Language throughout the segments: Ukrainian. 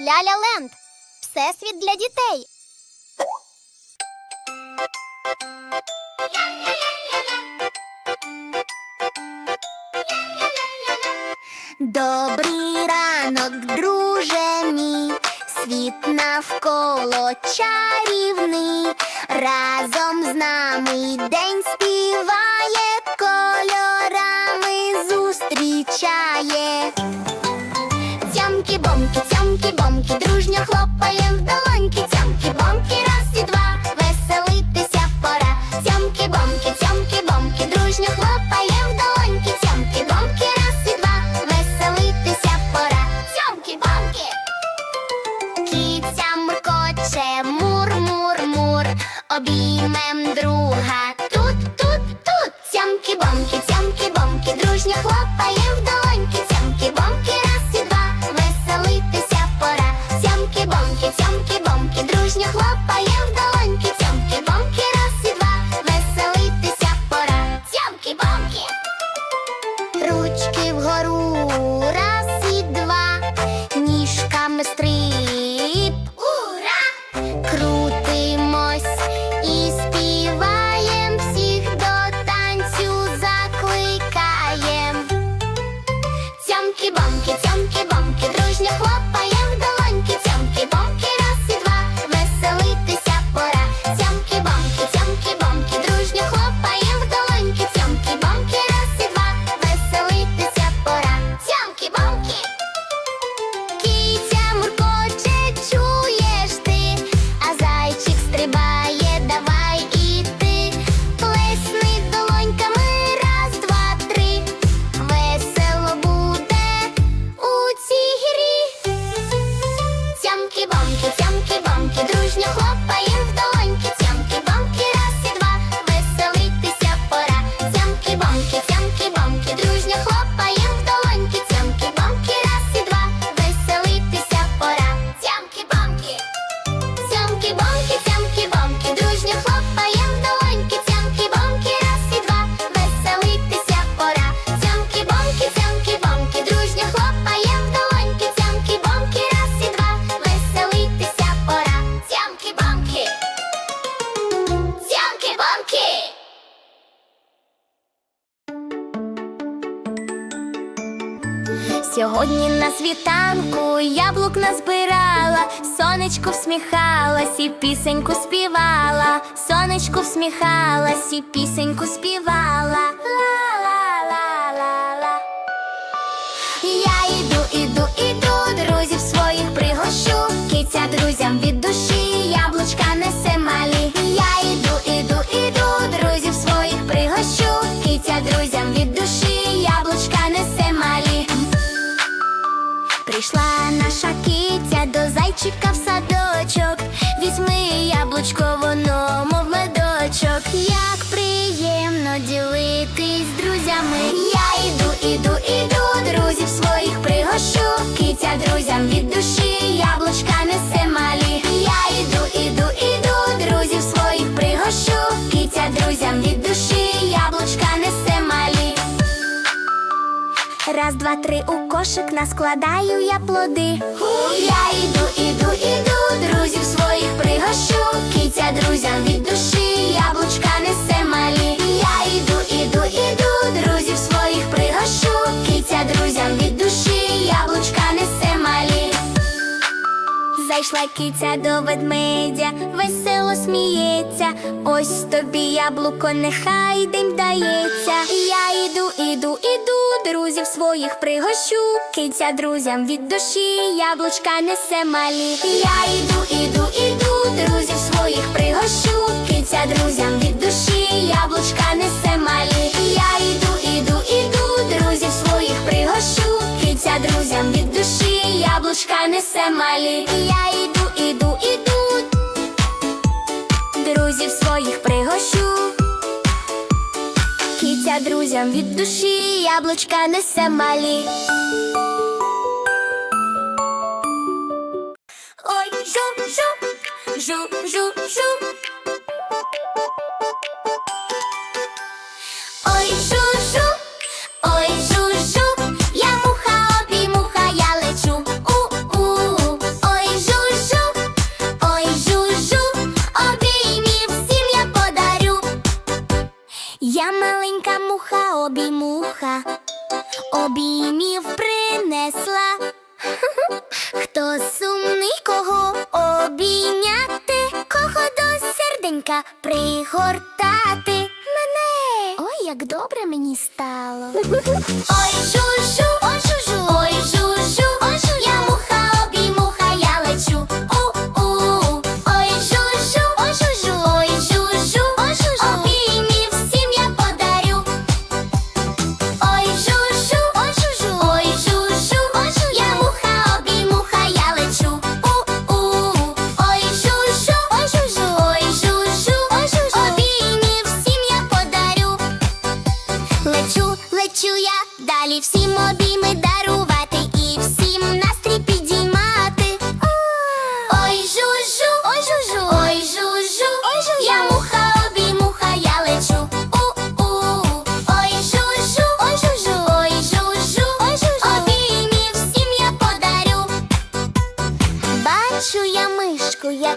Ляля Ленд. Всесвіт для дітей. Добрий ранок, друже мій, світ навколо чарівний, разом з нами день співає, кольорами зустрічає. Цямки-бомки, цямки-бомки, дружньо хлопаєм в долоньки, цямки-бомки, раз і два, веселитися пора. Цямки-бомки, цямки-бомки, дружньо хлопаєм Сьогодні на світанку яблук назбирала, сонечко всміхалась і пісеньку співала, сонечко всміхалась і пісеньку співала. Ла-ла-ла-ла-ла. Я іду, іду, іду, друзів своїх пригощу. Киця друзям від душі, яблучка несе малі. Я іду, іду, іду, друзів своїх пригощу. Киця друзям від душі, зайчика в садочок. Візьми яблучко, воно, мов медочок. Як приємно ділитись з друзями. Я іду, іду, іду, друзів своїх пригощу. Киця друзям від душі, Раз, два, три у кошик наскладаю я плоди. Я іду, іду, іду, друзів своїх пригощу. Киця друзям від душі, Зайшла киця до ведмедя, весело сміється. Ось тобі яблуко, нехай день дається. Я іду, іду, іду, друзів своїх пригощу. Киця друзям від душі, яблучка несе малі. Я іду, іду, іду, друзів своїх пригощу. Киця друзям від душі, яблучка несе малі. Я іду, іду, іду, друзів своїх пригощу. Киця друзям від душі, яблучка несе малі. Друзям від душі, яблучка несе малі. Ой, жу, жу, жу, жу, жу.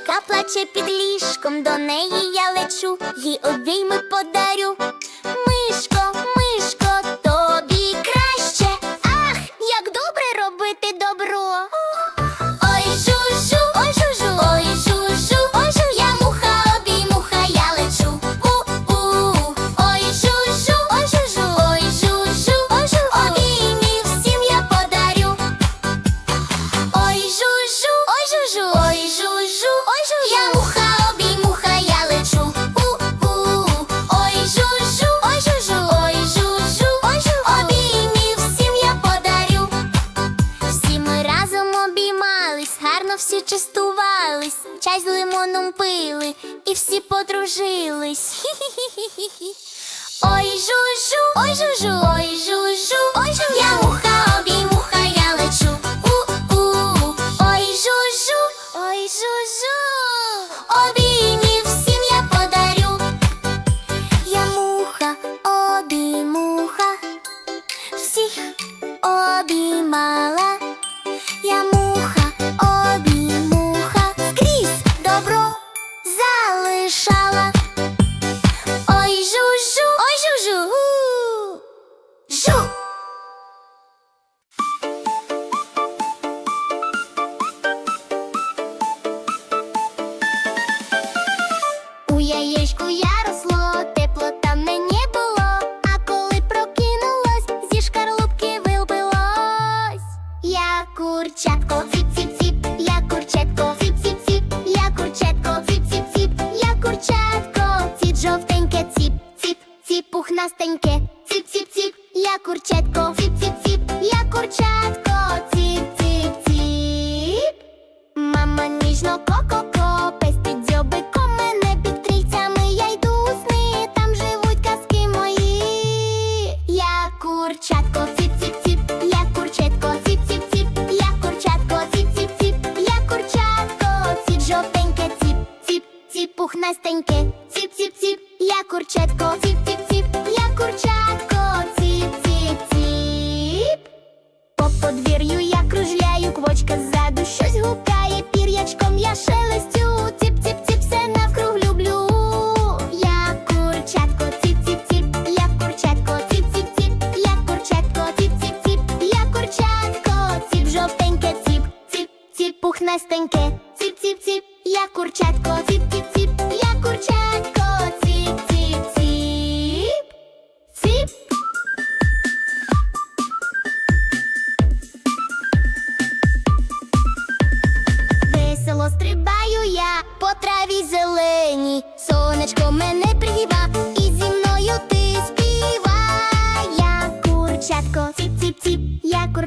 яка плаче під ліжком, до неї я лечу, їй обійми подарю. грались, чай з лимоном пили, і всі подружились. Ой, жужу, ой, жужу, ой, жужу, ой, жужу, я муха обійму. дышала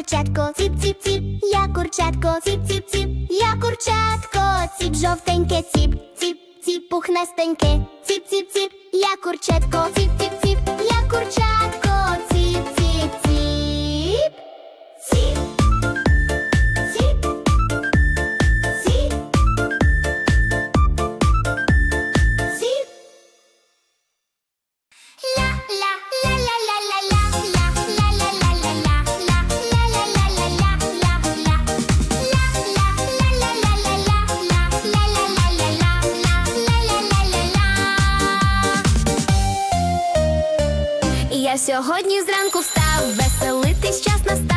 курчатко, ціп, ціп, ціп, я курчатко, ціп, ціп, ціп, я курчатко, ціп, жовтеньке, ціп, ціп, ціп, пухнастеньке, ціп, ціп, ціп, я курчатко, ціп, ціп. Сьогодні зранку встав, веселитись час настав.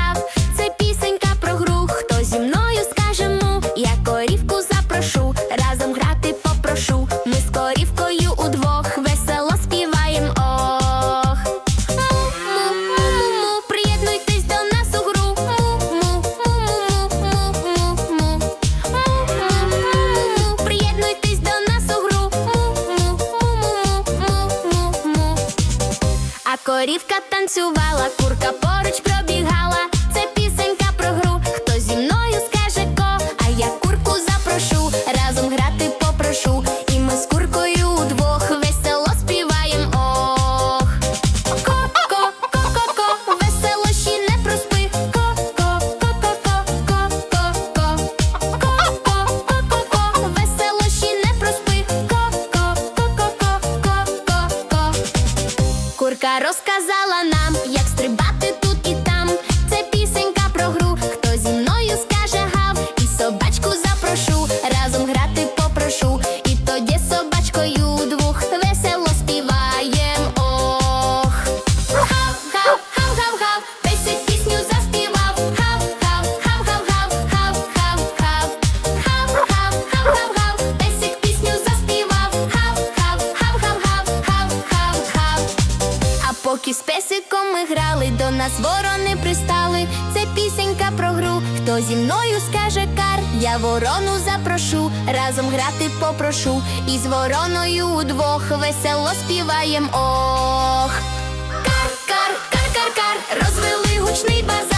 Зі мною скаже кар, я ворону запрошу, разом грати попрошу, і з вороною удвох весело співаєм ох. Кар, кар, кар, кар, кар, розвели гучний базар.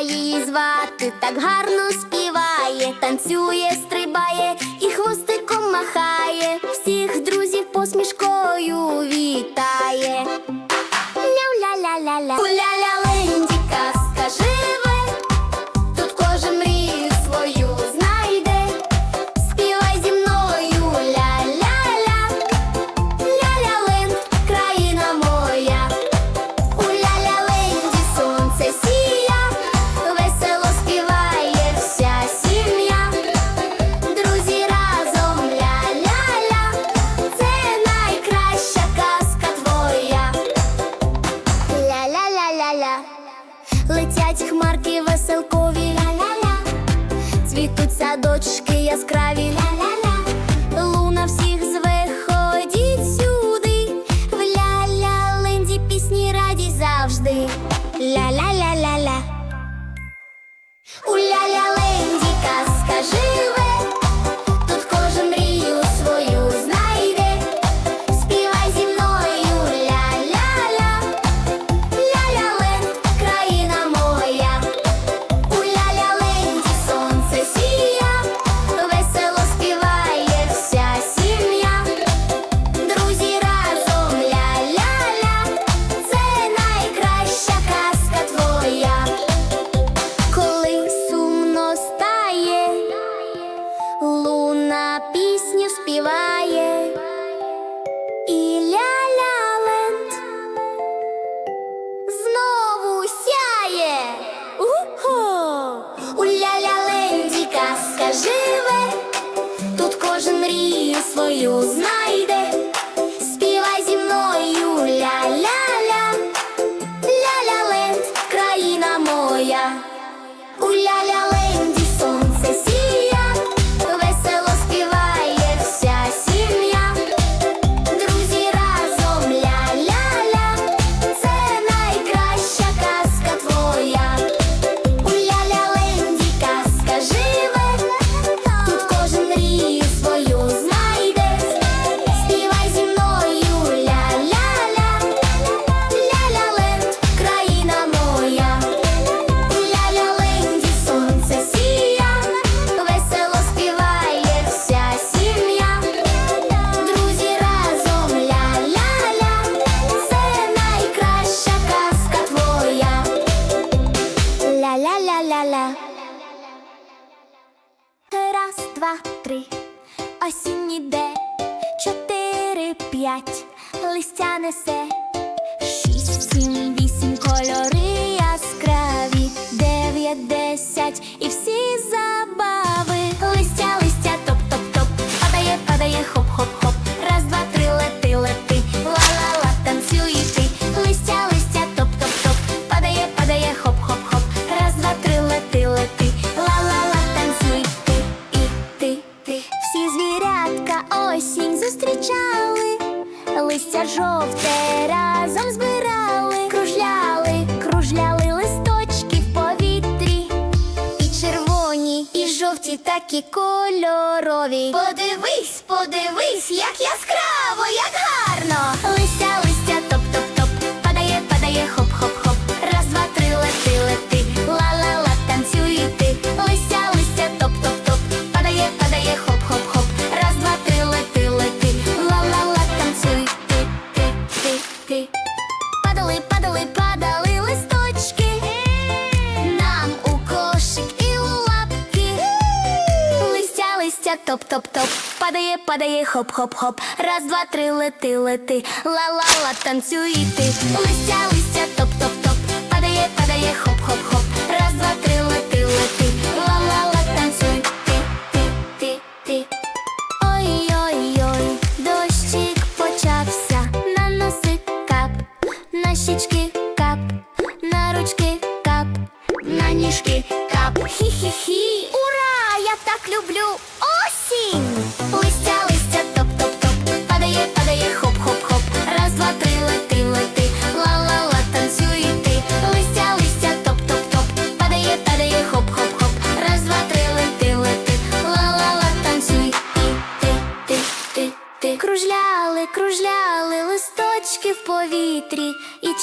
її звати. Так гарно завжди. Ля-ля-ля. Раз, два, три, осінь де, чотири, п'ять, листя несе, шість, сім, вісім кольорів. такі кольорові. Подивись, подивись, як яскраво, як гарно. Листя Катя топ-топ-топ, падає, падає, хоп-хоп-хоп. Раз, два, три, лети, лети, ла-ла-ла, танцюй ти. Листя, листя, топ-топ-топ, падає, падає, хоп-хоп-хоп.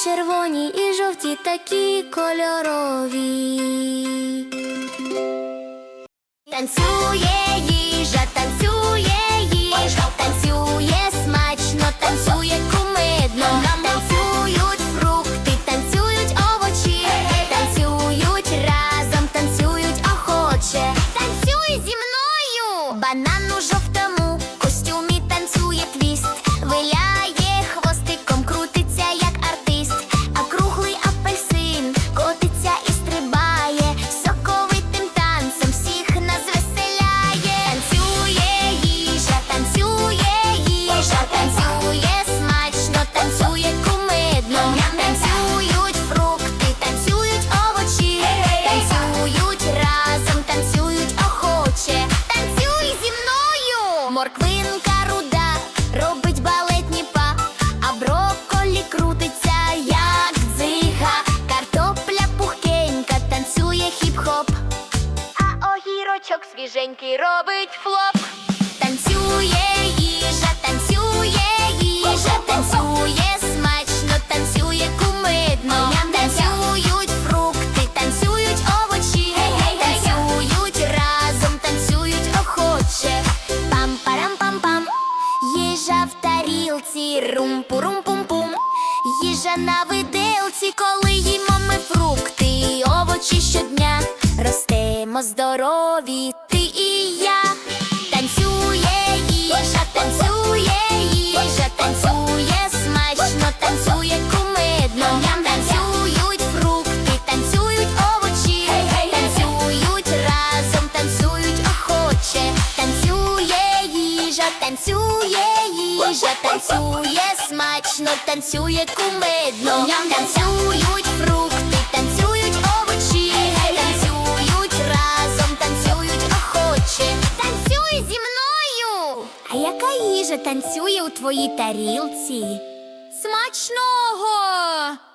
червоні, і жовті такі кольорові. Танцює. свіженький робить флоп. Танцює їжа, танцює їжа, танцює смачно, танцює кумидно. Танцюють фрукти, танцюють овочі, танцюють разом, танцюють охоче. Пам-парам-пам-пам, їжа в тарілці, рум-пурум-пум-пум. Їжа на виделці, коли їмо ми фрукти, овочі щодня. Ростемо здорові, смішно, танцює кумедно. Танцюють фрукти, танцюють овочі, танцюють разом, танцюють охоче. Танцюй зі мною. А яка їжа танцює у твоїй тарілці? Смачного!